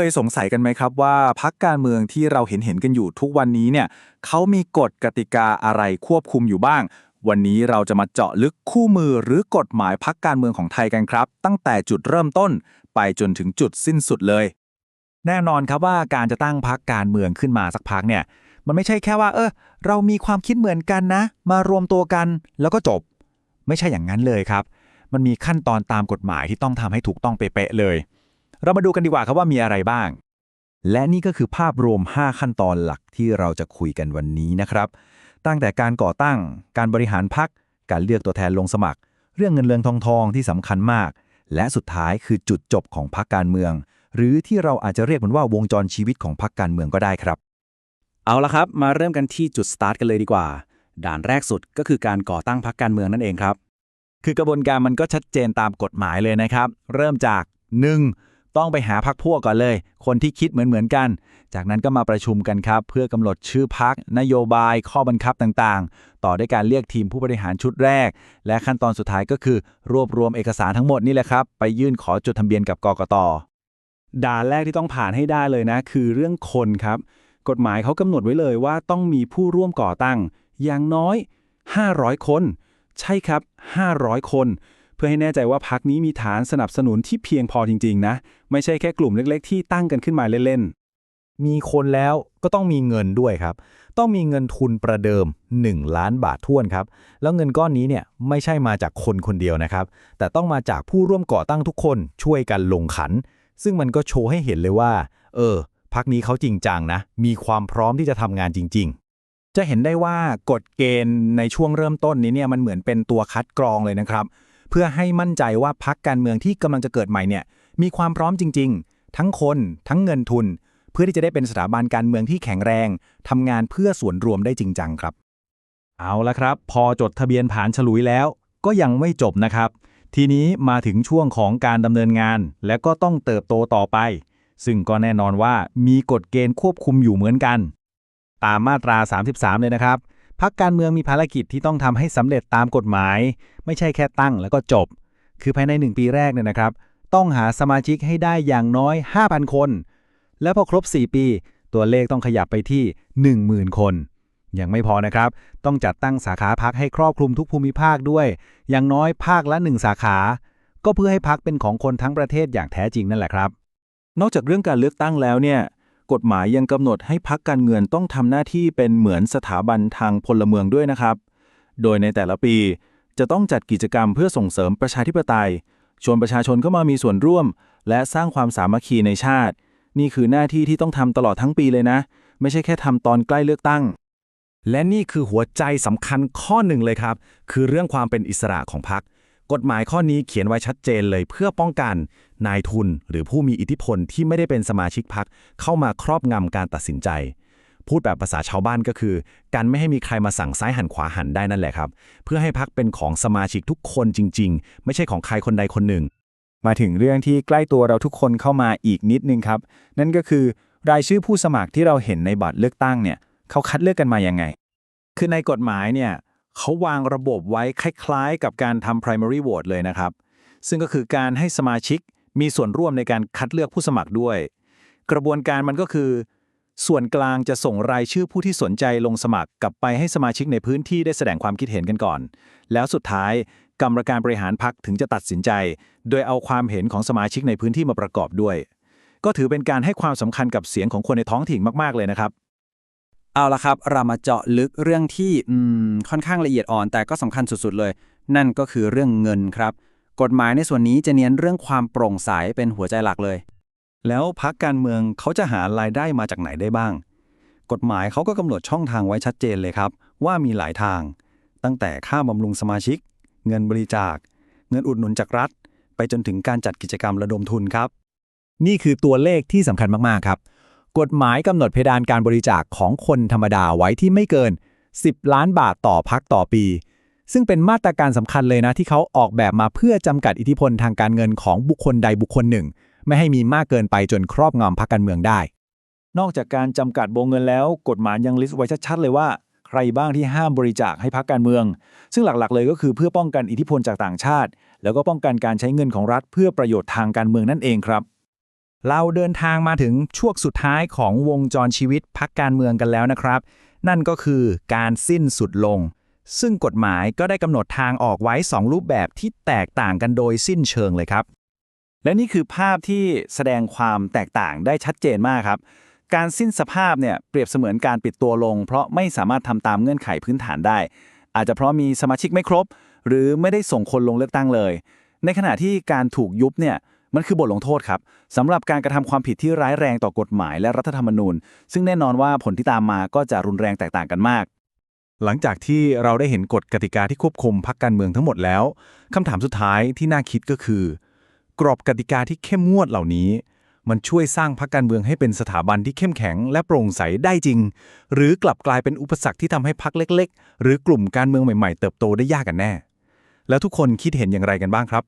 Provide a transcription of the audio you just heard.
เคยสงสัยกันไหมครับว่าพักการเมืองที่เราเห็นเห็นกันอยู่ทุกวันนี้เนี่ยเขามีกฎกติกาอะไรควบคุมอยู่บ้าง วันนี้เราจะมาเจาะลึกคู่มือหรือกฎหมายพักการเมืองของไทยกันครับ ตั้งแต่จุดเริ่มต้นไปจนถึงจุดสิ้นสุดเลย แน่นอนครับว่าการจะตั้งพักการเมืองขึ้นมาสักพักเนี่ยมันไม่ใช่แค่ว่า เออเรามีความคิดเหมือนกันนะ มารวมตัวกันแล้วก็จบ ไม่ใช่อย่างนั้นเลยครับ มันมีขั้นตอนตามกฎหมายที่ต้องทำให้ถูกต้องเป๊ะเลย เรามาดูกันดีกว่าครับว่ามีอะไรบ้าง และนี่ก็คือภาพรวม 5 ขั้นตอนหลักที่เราจะคุยกันวันนี้นะครับ ตั้งแต่การก่อตั้ง การบริหารพัก การเลือกตัวแทนลงสมัคร เรื่องเงินเรืองทองทองที่สำคัญมาก และสุดท้ายคือจุดจบของพักการเมือง หรือที่เราอาจจะเรียกมันว่าวงจรชีวิตของพักการเมืองก็ได้ครับ เอาละครับ มาเริ่มกันที่จุดสตาร์ทกันเลยดีกว่า ด่านแรกสุดก็คือการก่อตั้งพรรคการเมืองนั่นเองครับ คือกระบวนการมันก็ชัดเจนตามกฎหมายเลยนะครับ เริ่มจาก 1. ต้องไปหาพักพวกก่อนเลย คนที่คิดเหมือนเหมือนๆกัน จากนั้นก็มาประชุมกันครับ เพื่อกำหนดชื่อพักนโยบาย ข้อบังคับต่างๆ ต่อด้วยการเรียกทีมผู้บริหารชุดแรก และขั้นตอนสุดท้ายก็คือ รวบรวมเอกสารทั้งหมดนี่แหละครับ ไปยื่นขอจดทะเบียนกับกกตด่านแรกที่ต้องผ่านให้ได้เลยนะ คือเรื่องคนครับ กฎหมายเขากำหนดไว้เลยว่าต้องมีผู้ร่วมก่อตั้ง อย่างน้อย 500 คน ใช่ครับ 500 คน เพื่อให้แน่ใจว่าพักนี้มีฐานสนับสนุนที่เพียงพอจริง ๆ นะ ไม่ใช่แค่กลุ่มเล็กๆ ที่ตั้งกันขึ้นมาเล่นๆ มีคนแล้วก็ต้องมีเงินด้วยครับ ต้องมีเงินทุนประเดิม 1 ล้านบาทท้วนครับ แล้วเงินก้อนนี้เนี่ยไม่ใช่มาจากคนคนเดียวนะครับ แต่ต้องมาจากผู้ร่วมก่อตั้งทุกคนช่วยกันลงขัน ซึ่งมันก็โชว์ให้เห็นเลยว่า เออ พักนี้เขาจริงจังนะ มีความพร้อมที่จะทำงานจริง ๆจะเห็นได้ว่ากฎเกณฑ์ในช่วงเริ่มต้นนี้เนี่ยมันเหมือนเป็นตัวคัดกรองเลยนะครับ เพื่อให้มั่นใจว่าพักการเมืองที่กำลังจะเกิดใหม่เนี่ยมีความพร้อมจริง ๆ ทั้งคนทั้งเงินทุน เพื่อที่จะได้เป็นสถาบันการเมืองที่แข็งแรงทำงานเพื่อส่วนรวมได้จริงจังครับ เอาละครับ พอจดทะเบียนผ่านฉลุยแล้ว ก็ยังไม่จบนะครับ ทีนี้มาถึงช่วงของการดำเนินงาน และก็ต้องเติบโตต่อไป ซึ่งก็แน่นอนว่ามีกฎเกณฑ์ควบคุมอยู่เหมือนกัน ตามมาตรา 33 เลยนะครับ พักการเมืองมีภารกิจที่ต้องทำให้สำเร็จตามกฎหมาย ไม่ใช่แค่ตั้งแล้วก็จบ คือภายใน 1 ปีแรกเนี่ยนะครับ ต้องหาสมาชิกให้ได้อย่างน้อย 5,000 คน และพอครบ 4 ปี ตัวเลขต้องขยับไปที่ 10,000 คน ยังไม่พอนะครับ ต้องจัดตั้งสาขาพักให้ครอบคลุมทุกภูมิภาคด้วย อย่างน้อยภาคละ 1 สาขา ก็เพื่อให้พักเป็นของคนทั้งประเทศอย่างแท้จริงนั่นแหละครับ นอกจากเรื่องการเลือกตั้งแล้วเนี่ย กฎหมายยังกำหนดให้พักการเงินต้องทำหน้าที่เป็นเหมือนสถาบันทางพลเมืองด้วยนะครับ โดยในแต่ละปีจะต้องจัดกิจกรรมเพื่อส่งเสริมประชาธิปไตย ชวนประชาชนเข้ามามีส่วนร่วม และสร้างความสามัคคีในชาติ นี่คือหน้าที่ที่ต้องทำตลอดทั้งปีเลยนะ ไม่ใช่แค่ทำตอนใกล้เลือกตั้ง และนี่คือหัวใจสำคัญข้อหนึ่งเลยครับ คือเรื่องความเป็นอิสระของพรรค กฎหมายข้อนี้เขียนไว้ชัดเจนเลยเพื่อป้องกันนายทุนหรือผู้มีอิทธิพลที่ไม่ได้เป็นสมาชิกพรรคเข้ามาครอบงำการตัดสินใจ พูดแบบภาษาชาวบ้านก็คือ การไม่ให้มีใครมาสั่งซ้ายหันขวาหันได้นั่นแหละครับ เพื่อให้พรรคเป็นของสมาชิกทุกคนจริง ๆ ไม่ใช่ของใครคนใดคนหนึ่ง มาถึงเรื่องที่ใกล้ตัวเราทุกคนเข้ามาอีกนิดนึงครับ นั่นก็คือ รายชื่อผู้สมัครที่เราเห็นในบัตรเลือกตั้งเนี่ยเขาคัดเลือกกันมาอยังไง คือในกฎหมายเนี่ย เขาวางระบบไว้คล้ายๆ กับการทำ primary vote เลยนะครับ ซึ่งก็คือการให้สมาชิกมีส่วนร่วมในการคัดเลือกผู้สมัครด้วย กระบวนการมันก็คือ ส่วนกลางจะส่งรายชื่อผู้ที่สนใจลงสมัครกลับไปให้สมาชิกในพื้นที่ได้แสดงความคิดเห็นกันก่อน แล้วสุดท้ายกรรมการบริหารพักถึงจะตัดสินใจ โดยเอาความเห็นของสมาชิกในพื้นที่มาประกอบด้วย ก็ถือเป็นการให้ความสำคัญกับเสียงของคนในท้องถิ่นมากๆเลยนะครับ เอาละครับ เรามาเจาะลึกเรื่องที่ค่อนข้างละเอียดอ่อน แต่ก็สำคัญสุดๆเลย นั่นก็คือเรื่องเงินครับ กฎหมายในส่วนนี้จะเน้นเรื่องความโปร่งใสเป็นหัวใจหลักเลย แล้วพักการเมืองเขาจะหารายได้มาจากไหนได้บ้าง กฎหมายเขาก็กำหนดช่องทางไว้ชัดเจนเลยครับ ว่ามีหลายทาง ตั้งแต่ค่าบำรุงสมาชิก เงินบริจาค เงินอุดหนุนจากรัฐ ไปจนถึงการจัดกิจกรรมระดมทุนครับ นี่คือตัวเลขที่สำคัญมากๆครับ กฎหมายกำหนดเพดานการบริจาคของคนธรรมดาไว้ที่ไม่เกิน 10 ล้านบาทต่อพักต่อปี ซึ่งเป็นมาตรการสำคัญเลยนะที่เขาออกแบบมาเพื่อจำกัดอิทธิพลทางการเงินของบุคคลใดบุคคลหนึ่ง ไม่ให้มีมากเกินไปจนครอบงำพรรคการเมืองได้ นอกจากการจำกัดวงเงินแล้ว กฎหมายยังลิสต์ไว้ชัดๆเลยว่า ใครบ้างที่ห้ามบริจาคให้พรรคการเมือง ซึ่งหลักๆ เลยก็คือเพื่อป้องกันอิทธิพลจากต่างชาติ แล้วก็ป้องกันการใช้เงินของรัฐ เพื่อประโยชน์ทางการเมืองนั่นเองครับ เราเดินทางมาถึงช่วงสุดท้ายของวงจรชีวิตพักการเมืองกันแล้วนะครับ นั่นก็คือการสิ้นสุดลง ซึ่งกฎหมายก็ได้กำหนดทางออกไว้ 2 รูปแบบที่แตกต่างกันโดยสิ้นเชิงเลยครับ และนี่คือภาพที่แสดงความแตกต่างได้ชัดเจนมากครับ การสิ้นสภาพเนี่ยเปรียบเสมือนการปิดตัวลง เพราะไม่สามารถทำตามเงื่อนไขพื้นฐานได้ อาจจะเพราะมีสมาชิกไม่ครบ หรือไม่ได้ส่งคนลงเลือกตั้งเลย ในขณะที่การถูกยุบเนี่ย มันคือบทลงโทษครับสำหรับการกระทำความผิดที่ร้ายแรงต่อกฎหมายและรัฐธรรมนูญ ซึ่งแน่นอนว่าผลที่ตามมาก็จะรุนแรงแตกต่างกันมาก หลังจากที่เราได้เห็นกฎกติกาที่ควบคุมพักการเมืองทั้งหมดแล้วคำถามสุดท้ายที่น่าคิดก็คือ กรอบกติกาที่เข้มงวดเหล่านี้ มันช่วยสร้างพักการเมืองให้เป็นสถาบันที่เข้มแข็ง และโปร่งใสได้จริง หรือกลับกลายเป็นอุปสรรคที่ทำให้พักเล็ก ๆ หรือกลุ่มการเมืองใหม่ ๆ เติบโตได้ยากกันแน่ แล้วทุกคนคิดเห็นอย่างไรกันบ้างครับ